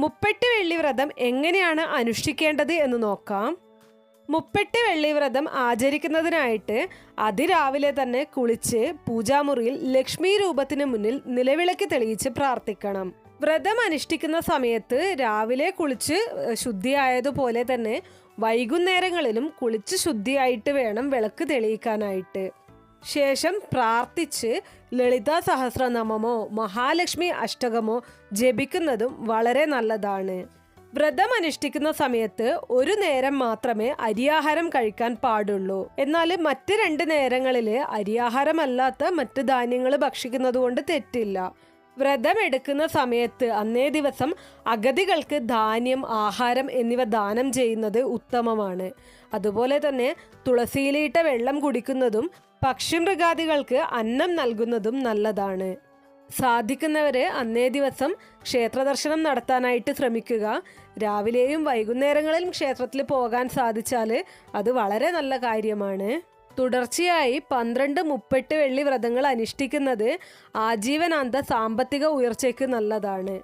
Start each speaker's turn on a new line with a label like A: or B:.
A: മുപ്പെട്ട് വെള്ളി വ്രതം എങ്ങനെയാണ് അനുഷ്ഠിക്കേണ്ടത് എന്ന് നോക്കാം. മുപ്പെട്ട് വെള്ളി വ്രതം ആചരിക്കുന്നതിനായിട്ട് അതിരാവിലെ തന്നെ കുളിച്ച് പൂജാമുറിയിൽ ലക്ഷ്മി രൂപത്തിന് മുന്നിൽ നിലവിളക്ക് തെളിയിച്ച് പ്രാർത്ഥിക്കണം. വ്രതം അനുഷ്ഠിക്കുന്ന സമയത്ത് രാവിലെ കുളിച്ച് ശുദ്ധിയായതുപോലെ തന്നെ വൈകുന്നേരങ്ങളിലും കുളിച്ച് ശുദ്ധിയായിട്ട് വേണം വിളക്ക് തെളിയിക്കാനായിട്ട്. ശേഷം പ്രാർത്ഥിച്ച് ലളിതാ സഹസ്രനാമമോ മഹാലക്ഷ്മി അഷ്ടകമോ ജപിക്കുന്നതും വളരെ നല്ലതാണ്. വ്രതം അനുഷ്ഠിക്കുന്ന സമയത്ത് ഒരു നേരം മാത്രമേ അരിയാഹാരം കഴിക്കാൻ പാടുള്ളൂ. എന്നാൽ മറ്റ് രണ്ട് നേരങ്ങളിൽ അരിയാഹാരമല്ലാത്ത മറ്റ് ധാന്യങ്ങൾ ഭക്ഷിക്കുന്നത് കൊണ്ട് തെറ്റില്ല. വ്രതം എടുക്കുന്ന സമയത്ത് അന്നേ ദിവസം അഗതികൾക്ക് ധാന്യം ആഹാരം എന്നിവ ദാനം ചെയ്യുന്നത് ഉത്തമമാണ്. അതുപോലെ തന്നെ തുളസിയിലിട്ട വെള്ളം കുടിക്കുന്നതും പക്ഷിമൃഗാദികൾക്ക് അന്നം നൽകുന്നതും നല്ലതാണ്. സാധിക്കുന്നവരെ അന്നേ ദിവസം ക്ഷേത്ര ദർശനം നടത്താനായിട്ട് ശ്രമിക്കുക. രാവിലെയും വൈകുന്നേരങ്ങളിലും ക്ഷേത്രത്തിൽ പോകാൻ സാധിച്ചാൽ അത് വളരെ നല്ല കാര്യമാണ്. തുടർച്ചയായി പന്ത്രണ്ട് മുപ്പെട്ട് വെള്ളി വ്രതങ്ങൾ അനുഷ്ഠിക്കുന്നത് ആജീവനാന്ത സാമ്പത്തിക ഉയർച്ചയ്ക്ക് നല്ലതാണ്.